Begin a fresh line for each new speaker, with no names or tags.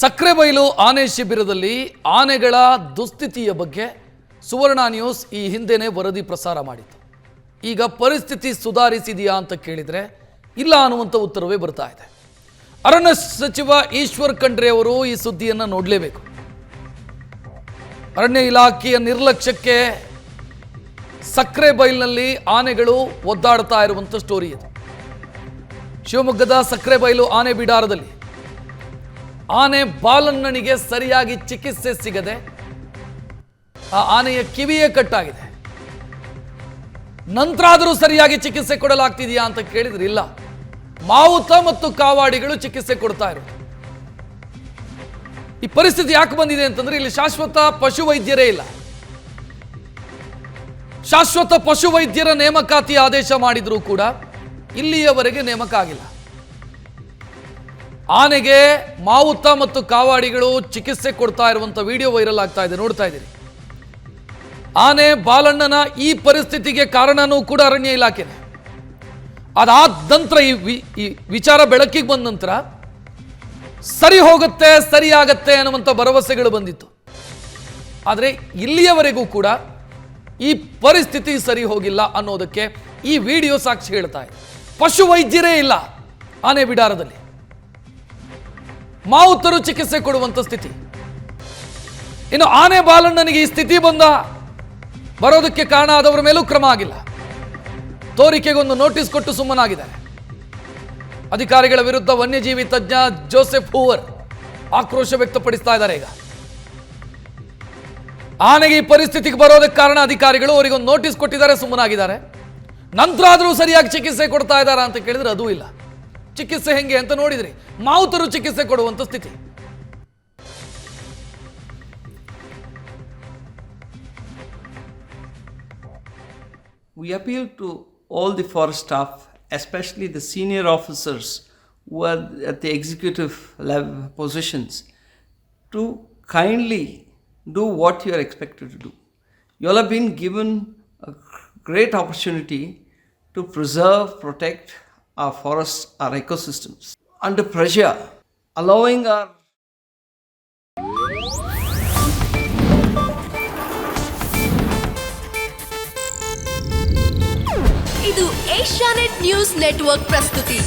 ಸಕ್ರೆಬೈಲು ಆನೆ ಶಿಬಿರದಲ್ಲಿ ಆನೆಗಳ ದುಸ್ಥಿತಿಯ ಬಗ್ಗೆ ಸುವರ್ಣ ನ್ಯೂಸ್ ಈ ಹಿಂದೆನೇ ವರದಿ ಪ್ರಸಾರ ಮಾಡಿತ್ತು ಈಗ ಪರಿಸ್ಥಿತಿ ಸುಧಾರಿಸಿದೆಯಾ ಅಂತ ಕೇಳಿದರೆ ಇಲ್ಲ ಅನ್ನುವಂಥ ಉತ್ತರವೇ ಬರ್ತಾ ಇದೆ. ಅರಣ್ಯ ಸಚಿವ ಈಶ್ವರ್ ಖಂಡ್ರೆ ಅವರು ಈ ಸುದ್ದಿಯನ್ನು ನೋಡಲೇಬೇಕು. ಅರಣ್ಯ ಇಲಾಖೆಯ ನಿರ್ಲಕ್ಷ್ಯಕ್ಕೆ ಸಕ್ಕರೆ ಬೈಲ್ನಲ್ಲಿ ಆನೆಗಳು ಒದ್ದಾಡ್ತಾ ಇರುವಂಥ ಸ್ಟೋರಿ ಇದು. ಶಿವಮೊಗ್ಗದ ಸಕ್ಕರೆ ಬೈಲು ಆನೆ ಬಿಡಾರದಲ್ಲಿ ಆನೆ ಬಾಲಣ್ಣನಿಗೆ ಸರಿಯಾಗಿ ಚಿಕಿತ್ಸೆ ಸಿಗದೆ ಆ ಆನೆಯ ಕಿವಿಯೇ ಕಟ್ಟಾಗಿದೆ. ನಂತರ ಆದರೂ ಸರಿಯಾಗಿ ಚಿಕಿತ್ಸೆ ಕೊಡಲಾಗ್ತಿದೆಯಾ ಅಂತ ಕೇಳಿದ್ರೆ ಇಲ್ಲ. ಮಾವುತ ಮತ್ತು ಕಾವಾಡಿಗಳು ಚಿಕಿತ್ಸೆ ಕೊಡ್ತಾ ಇರೋದು. ಈ ಪರಿಸ್ಥಿತಿ ಯಾಕೆ ಬಂದಿದೆ ಅಂತಂದ್ರೆ ಇಲ್ಲಿ ಶಾಶ್ವತ ಪಶು ವೈದ್ಯರೇ ಇಲ್ಲ. ಶಾಶ್ವತ ಪಶು ವೈದ್ಯರ ನೇಮಕಾತಿ ಆದೇಶ ಮಾಡಿದರೂ ಕೂಡ ಇಲ್ಲಿಯವರೆಗೆ ನೇಮಕ ಆಗಿಲ್ಲ. ಆನೆಗೆ ಮಾವುತ ಮತ್ತು ಕಾವಾಡಿಗಳು ಚಿಕಿತ್ಸೆ ಕೊಡ್ತಾ ಇರುವಂತ ವಿಡಿಯೋ ವೈರಲ್ ಆಗ್ತಾ ಇದೆ, ನೋಡ್ತಾ ಇದ್ದೀರಿ. ಆನೆ ಬಾಲಣ್ಣನ ಈ ಪರಿಸ್ಥಿತಿಗೆ ಕಾರಣನೂ ಕೂಡ ಅರಣ್ಯ ಇಲಾಖೆನೆ. ಅದಾದ ನಂತರ ಈ ಈ ವಿಚಾರ ಬೆಳಕಿಗೆ ಬಂದ ನಂತರ ಸರಿ ಹೋಗುತ್ತೆ, ಸರಿ ಆಗತ್ತೆ ಅನ್ನುವಂಥ ಭರವಸೆಗಳು ಬಂದಿತ್ತು. ಆದರೆ ಇಲ್ಲಿಯವರೆಗೂ ಕೂಡ ಈ ಪರಿಸ್ಥಿತಿ ಸರಿ ಹೋಗಿಲ್ಲ ಅನ್ನೋದಕ್ಕೆ ಈ ವಿಡಿಯೋ ಸಾಕ್ಷಿ ಹೇಳ್ತಾ ಇದೆ. ಪಶು ವೈದ್ಯರೇ ಇಲ್ಲ ಆನೆ ಬಿಡಾರದಲ್ಲಿ. ಮಾವುತರು ಚಿಕಿತ್ಸೆ ಕೊಡುವಂಥ ಸ್ಥಿತಿ. ಇನ್ನು ಆನೆ ಬಾಲಣ್ಣನಿಗೆ ಈ ಸ್ಥಿತಿ ಬಂದ ಬರೋದಕ್ಕೆ ಕಾರಣ ಆದವರ ಮೇಲೂ ಕ್ರಮ ಆಗಿಲ್ಲ. ತೋರಿಕೆಗೊಂದು ನೋಟಿಸ್ ಕೊಟ್ಟು ಸುಮ್ಮನಾಗಿದ್ದಾರೆ. ಅಧಿಕಾರಿಗಳ ವಿರುದ್ಧ ವನ್ಯಜೀವಿ ತಜ್ಞ ಜೋಸೆಫ್ ಹೂವರ್ ಆಕ್ರೋಶ ವ್ಯಕ್ತಪಡಿಸ್ತಾ ಇದ್ದಾರೆ ಈಗ. ಆನೆಗೆ ಈ ಪರಿಸ್ಥಿತಿಗೆ ಬರೋದಕ್ಕೆ ಕಾರಣ ಅಧಿಕಾರಿಗಳು ಅವರಿಗೊಂದು ನೋಟಿಸ್ ಕೊಟ್ಟಿದ್ದಾರೆ, ಸುಮ್ಮನಾಗಿದ್ದಾರೆ. ನಂತರ ಆದರೂ ಸರಿಯಾಗಿ ಚಿಕಿತ್ಸೆ ಕೊಡ್ತಾ ಇದ್ದಾರಾ ಅಂತ ಕೇಳಿದ್ರೆ ಅದೂ ಇಲ್ಲ. ಚಿಕಿತ್ಸೆ ಹೆಂಗೆ ಅಂತ ನೋಡಿದ್ರಿ ಮಾವುತರು ಚಿಕಿತ್ಸೆ ಕೊಡುವಂತ ಸ್ಥಿತಿ
We appeal to all the forest staff, especially the senior officers who are at the executive level positions, to kindly do what you are expected to do. You all have been given a great opportunity to preserve, protect our forests, our ecosystems. Under pressure, allowing our
ಇದು Asianet news network ಪ್ರಸ್ತುತಿ